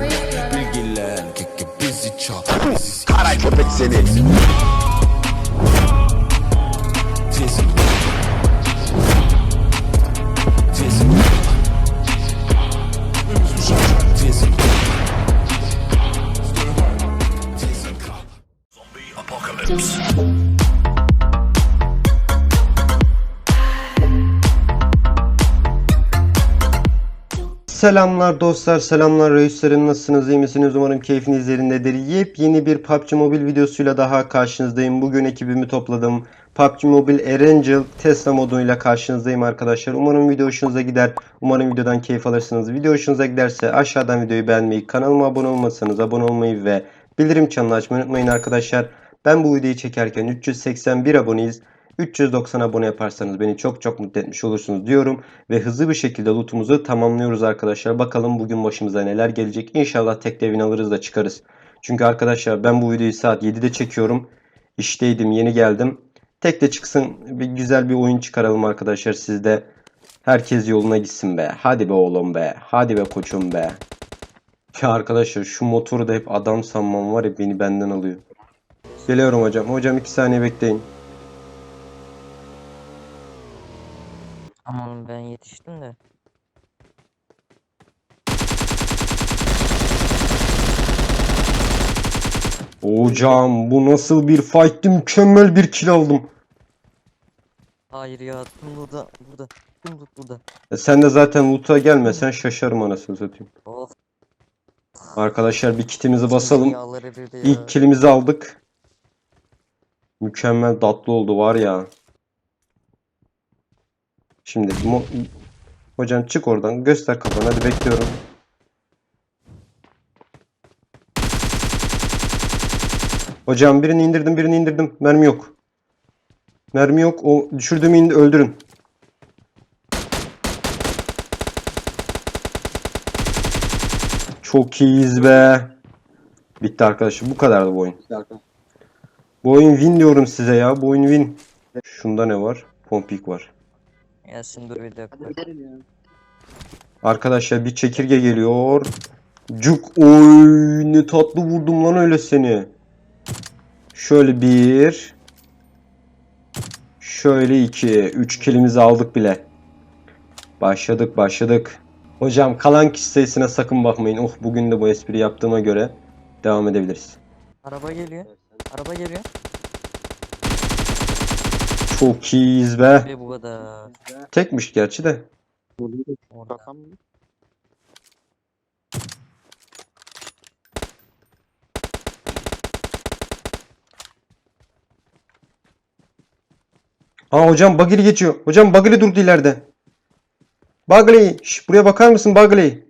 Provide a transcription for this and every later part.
değil Bilgiler keke bizi Bizi Karay köpek seni. Tezim Zombie apocalypse Selamlar dostlar, selamlar reislerim. Nasılsınız, iyi misiniz? Umarım keyfiniz yerindedir. Yepyeni bir PUBG Mobile videosuyla daha karşınızdayım. Bugün ekibimi topladım. PUBG Mobile Erangel Tesla moduyla karşınızdayım arkadaşlar. Umarım video hoşunuza gider. Umarım videodan keyif alırsınız. Video hoşunuza giderse aşağıdan videoyu beğenmeyi, kanalıma abone olmasanız abone olmayı ve bildirim çanını açmayı unutmayın arkadaşlar. Ben bu videoyu çekerken 381 aboneyiz. 390 abone yaparsanız beni çok çok mutlu etmiş olursunuz diyorum. Ve hızlı bir şekilde lootumuzu tamamlıyoruz arkadaşlar. Bakalım bugün başımıza neler gelecek. İnşallah tek devin alırız da çıkarız. Çünkü arkadaşlar ben bu videoyu saat 7'de çekiyorum. İşteydim yeni geldim. Tek de çıksın bir güzel bir oyun çıkaralım arkadaşlar sizde. Herkes yoluna gitsin be. Hadi be oğlum be. Hadi be koçum be. Ya arkadaşlar şu motoru da hep adam sanmam var ya beni benden alıyor. Geliyorum hocam. Hocam 2 saniye bekleyin. Aman ben yetiştim de. Hocam bu nasıl bir fight'ti mükemmel bir kill aldım. Hayır ya tüm burada burada. Tüm loot burada. E sen de zaten loot'a gelmesen şaşarım anasını satayım. Oh. Arkadaşlar bir kitimizi basalım. İlk killimizi aldık. Mükemmel tatlı oldu var ya. Şimdi hocam çık oradan göster kafanı hadi bekliyorum. Hocam birini indirdim birini indirdim. Mermi yok. Mermi yok. O düşürdüğümü indi öldürün. Çok iyiyiz be. Bitti arkadaşlar. Bu kadardı bu oyun. Bu oyun win diyorum size ya. Bu oyun win. Şunda ne var? Pompik var. Yasin dur bir dakika. Arkadaşlar bir çekirge geliyor. Cuk oy ne tatlı vurdum lan öyle seni. Şöyle bir. Şöyle iki. Üç kilimizi aldık bile. Başladık başladık. Hocam kalan kişi sayısına sakın bakmayın. Oh bugün de bu espri yaptığıma göre devam edebiliriz. Araba geliyor. Araba geliyor. Çok iyiyiz be. Ve bu kadar. Tekmiş gerçi de. Orada. Aa hocam Bagli geçiyor. Hocam Bagli durdu ileride. Bagli, şş, buraya bakar mısın Bagli?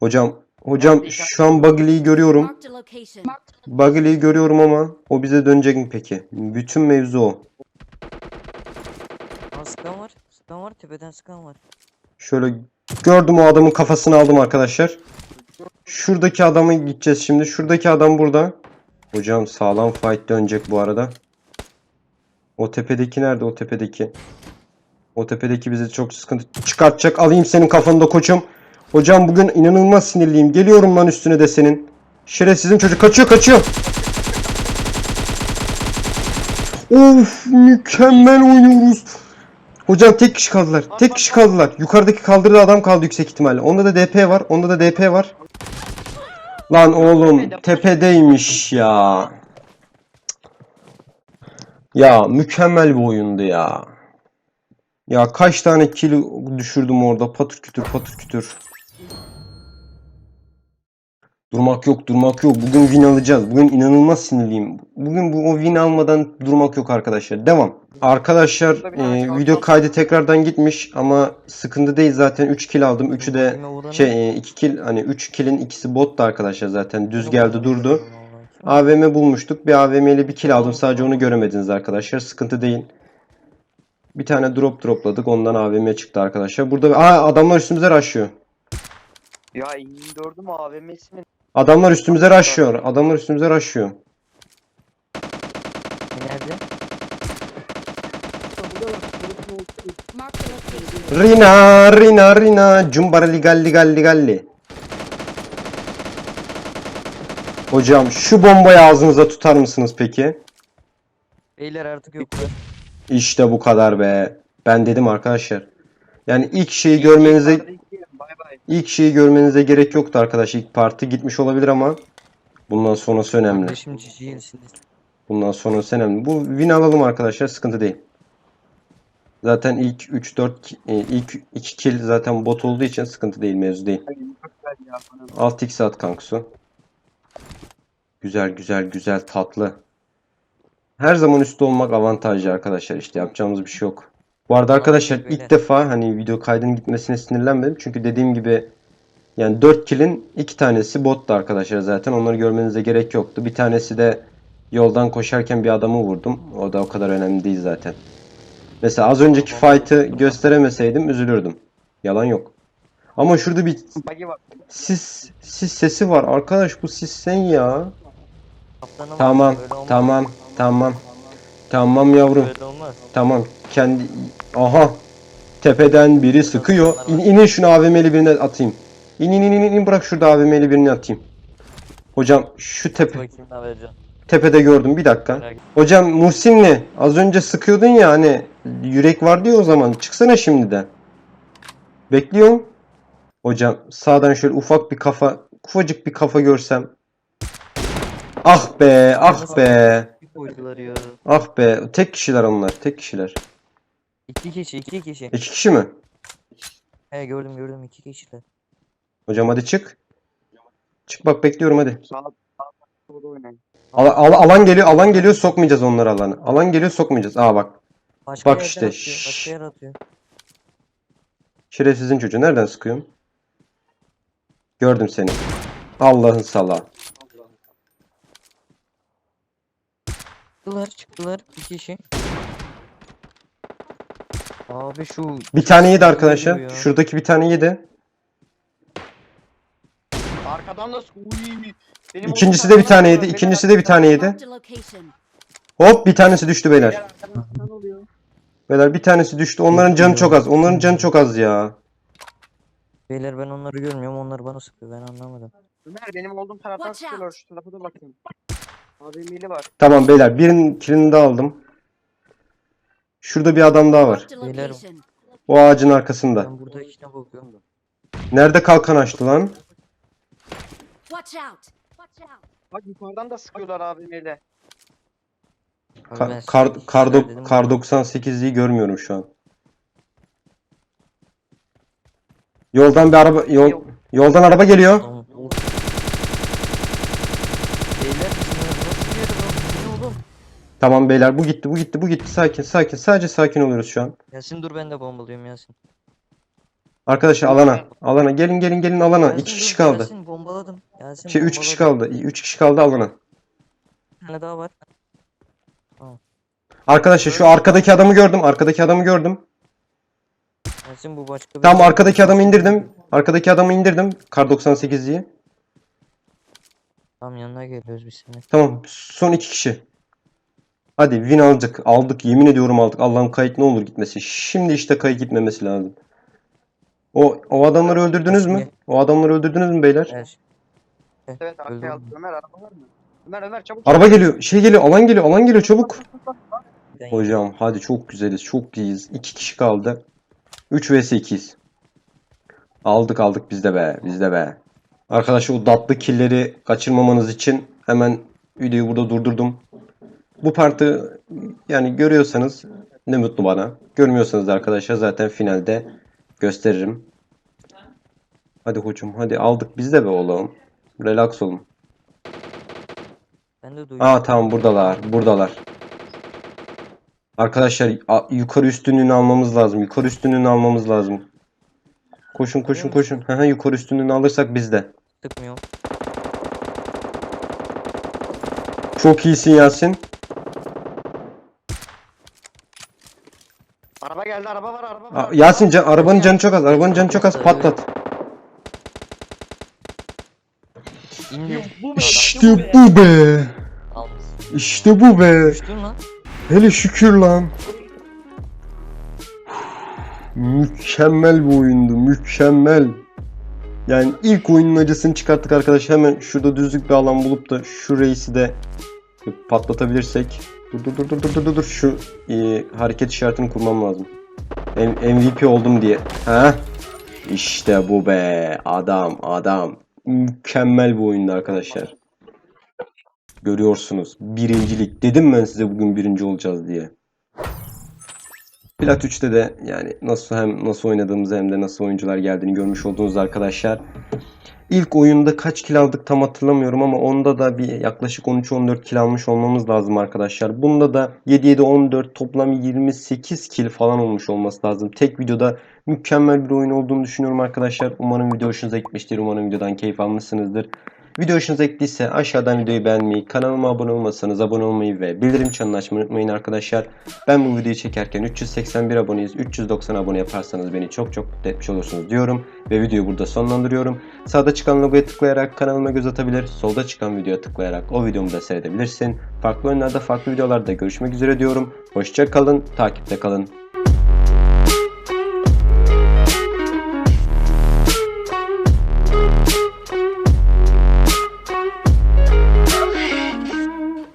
Hocam, hocam şu an Bagli'yi görüyorum. Marked a location. Bagli'yi görüyorum ama o bize dönecek mi peki? Bütün mevzu o. Aa sıkan var. Sıkan var tepeden sıkan var. Şöyle gördüm o adamın kafasını aldım arkadaşlar. Şuradaki adamı gideceğiz şimdi. Şuradaki adam burada. Hocam sağlam fight dönecek bu arada. O tepedeki nerede o tepedeki? O tepedeki bize çok sıkıntı çıkartacak. Alayım senin kafanı da koçum. Hocam bugün inanılmaz sinirliyim. Geliyorum lan üstüne de senin. Şerefsizin çocuk kaçıyor kaçıyor. Of mükemmel oynuyoruz. Hocam tek kişi kaldılar. Tek kişi kaldılar. Yukarıdaki kaldırdığı adam kaldı yüksek ihtimalle. Onda da DP var. Onda da DP var. Lan oğlum tepedeymiş ya. Ya mükemmel bir oyundu ya. Ya kaç tane kill düşürdüm orada patır kütür patır kütür. Durmak yok durmak yok. Bugün win alacağız. Bugün inanılmaz sinirliyim. Bugün bu o win almadan durmak yok arkadaşlar. Devam. Arkadaşlar e, video kaydı tekrardan gitmiş ama sıkıntı değil zaten 3 kill aldım. 3'ü de şey 2 kill hani 3 kill'in ikisi bottu arkadaşlar zaten. Düz geldi durdu. Vallahi. AVM bulmuştuk. Bir AVM ile bir kill aldım. Sadece onu göremediniz arkadaşlar. Sıkıntı değil. Bir tane drop dropladık. Ondan AVM çıktı arkadaşlar. Burada Aa, adamlar üstümüze rushlıyor. Ya gördüm AVM'sini. Adamlar üstümüze rushlıyor. Adamlar üstümüze rushlıyor. Nerede? Rina, Rina, Rina. Cumbara ligalli galli galli. Hocam şu bombayı ağzınıza tutar mısınız peki? Beyler artık yoklar. İşte bu kadar be. Ben dedim arkadaşlar. Yani ilk şeyi görmenize. İlk şeyi görmenize gerek yoktu arkadaş. İlk parti gitmiş olabilir ama bundan sonrası önemli. Kardeşim cici yersiniz. Bundan sonrası önemli. Bu win alalım arkadaşlar. Sıkıntı değil. Zaten ilk 3 4 ilk 2 kill zaten bot olduğu için sıkıntı değil, mevzu değil. Bana. 6x at kankusu. Güzel güzel güzel tatlı. Her zaman üstte olmak avantajlı arkadaşlar işte yapacağımız bir şey yok. Bu arada arkadaşlar ilk defa hani video kaydının gitmesine sinirlenmedim. Çünkü dediğim gibi yani 4 kill'in 2 tanesi bottu arkadaşlar zaten. Onları görmenize gerek yoktu. Bir tanesi de yoldan koşarken bir adamı vurdum. O da o kadar önemli değil zaten. Mesela az önceki fight'ı gösteremeseydim üzülürdüm. Yalan yok. Ama şurada bir sis sis sesi var. Arkadaş bu sis sen ya. Tamam, tamam, tamam. Tamam yavrum. Böyle olmaz. Tamam. Kendi Aha. Tepeden biri sıkıyor. İn, inin şunu AVM'li birine atayım. İn in in in bırak şurada AVM'li birini atayım. Hocam şu tepe tepede gördüm bir dakika. Hocam Muhsinli az önce sıkıyordun ya hani yürek var diyor o zaman çıksana şimdi de. Bekliyorum. Hocam sağdan şöyle ufak bir kafa ufacık bir kafa görsem. Ah be ah be. Koydular ya. Ah be tek kişiler onlar tek kişiler. İki kişi, iki kişi. İki kişi mi? He gördüm gördüm iki kişiler. Hocam hadi çık. Çık bak bekliyorum hadi. Sağ sağ doğru oynayın. Al- al- alan geliyor alan geliyor sokmayacağız onları alanı. Alan geliyor sokmayacağız. Aa bak Başka Bak işte, atıyor, şşş. Başka yer atıyor. şerefsizin çocuğu nereden sıkıyorsun? Gördüm seni. Allah'ın sala. Çıktılar çıktılar bir kişi. Abi şu Bir tane yedi Ya. arkadaşlar. Şuradaki bir tane yedi. Arkadan da Uy. Benim İkincisi de bir tane yedi. İkincisi de bir tane yedi. Marked a location. Hop bir tanesi düştü Beyler. Beyler bir tanesi düştü. Onların canı çok az. Onların canı çok az ya. Beyler ben onları görmüyorum onlar bana sıkıyor ben anlamadım. Ömer benim olduğum taraftan Watch out. sıkıyorlar şu tarafa da bakın. Abi mili var. Tamam beyler birinin kilini de aldım. Şurada bir adam daha var. Location. O ağacın arkasında. Ben burada ikine bakıyorum da. Nerede kalkan açtı lan? Watch out. Watch out. Bak yukarıdan da sıkıyorlar abi mili. Ka- kar, kar, kar ama 98'liği görmüyorum şu an. Yoldan bir araba yol yoldan araba geliyor. Tamam, olur. Beyler bizim ev nasıl bir yer lan? Bu ne oğlum? Tamam beyler bu gitti bu gitti bu gitti sakin sakin sadece sakin oluyoruz şu an. Yasin dur ben de bombalıyorum Yasin. Arkadaşlar alana alana gelin gelin gelin alana Yasin, iki dur, kişi kaldı. Yasin bombaladım. Yasin Şey üç kişi bombaladım. kaldı. Üç kişi kaldı alana. Bir tane daha var. Arkadaşlar şu arkadaki adamı gördüm. Arkadaki adamı gördüm. Yasin bu başka bir Tamam arkadaki adamı indirdim. Arkadaki adamı indirdim. Kar 98'liği. Tamam yanına geliyoruz biz seninle. Tamam son iki kişi. Hadi win aldık. Aldık yemin ediyorum aldık. Allah'ım kayıt ne olur gitmesi. Şimdi işte kayıt gitmemesi lazım. O o adamları öldürdünüz mü? O adamları öldürdünüz mü beyler? Evet Öldü arkaya aldı. mü? Ömer araba var mı? Ömer Ömer çabuk. Araba geliyor. Şey geliyor. Alan geliyor. Alan geliyor çabuk. Hocam hadi çok güzeliz. Çok iyiyiz. İki kişi kaldı. 3 vs 2'yiz. Aldık aldık biz de be. Biz de be. Arkadaşlar o tatlı killleri kaçırmamanız için hemen videoyu burada durdurdum. Bu partı yani görüyorsanız ne mutlu bana. Görmüyorsanız da arkadaşlar zaten finalde gösteririm. Hadi hocam hadi aldık biz de be oğlum. Relax olun. Ben de duydum. Aa tamam buradalar. Buradalar. Arkadaşlar yukarı üstünlüğünü almamız lazım. Yukarı üstünlüğünü almamız lazım. Koşun koşun koşun. Hı hı, yukarı üstünlüğünü alırsak biz de. Tıkmıyor. Çok iyisin Yasin. Araba geldi araba var araba Aa, var. Yasin can, arabanın canı çok az. Arabanın canı çok az. Patlat. İndi. Bu be. İşte bu be. İşte bu be. Düştün lan. Hele şükür lan. Mükemmel bir oyundu. Mükemmel. Yani ilk oyunun acısını çıkarttık arkadaşlar. Hemen şurada düzlük bir alan bulup da şu reisi de patlatabilirsek. Dur dur dur dur dur dur dur, dur. şu e, hareket işaretini kurmam lazım. MVP oldum diye. Ha? İşte bu be. Adam adam. Mükemmel bir oyundu arkadaşlar. Görüyorsunuz. Birincilik. Dedim ben size bugün birinci olacağız diye. Plat 3'te de yani nasıl hem nasıl oynadığımızı hem de nasıl oyuncular geldiğini görmüş olduğunuz arkadaşlar. İlk oyunda kaç kill aldık tam hatırlamıyorum ama onda da bir yaklaşık 13-14 kill almış olmamız lazım arkadaşlar. Bunda da 7-7-14 toplam 28 kill falan olmuş olması lazım. Tek videoda mükemmel bir oyun olduğunu düşünüyorum arkadaşlar. Umarım video hoşunuza gitmiştir. Umarım videodan keyif almışsınızdır. Video hoşunuza gittiyse aşağıdan videoyu beğenmeyi, kanalıma abone olmasanız abone olmayı ve bildirim çanını açmayı unutmayın arkadaşlar. Ben bu videoyu çekerken 381 aboneyiz. 390 abone yaparsanız beni çok çok mutlu etmiş olursunuz diyorum. Ve videoyu burada sonlandırıyorum. Sağda çıkan logoya tıklayarak kanalıma göz atabilir. Solda çıkan videoya tıklayarak o videomu da seyredebilirsin. Farklı oyunlarda farklı videolarda görüşmek üzere diyorum. Hoşça kalın, takipte kalın.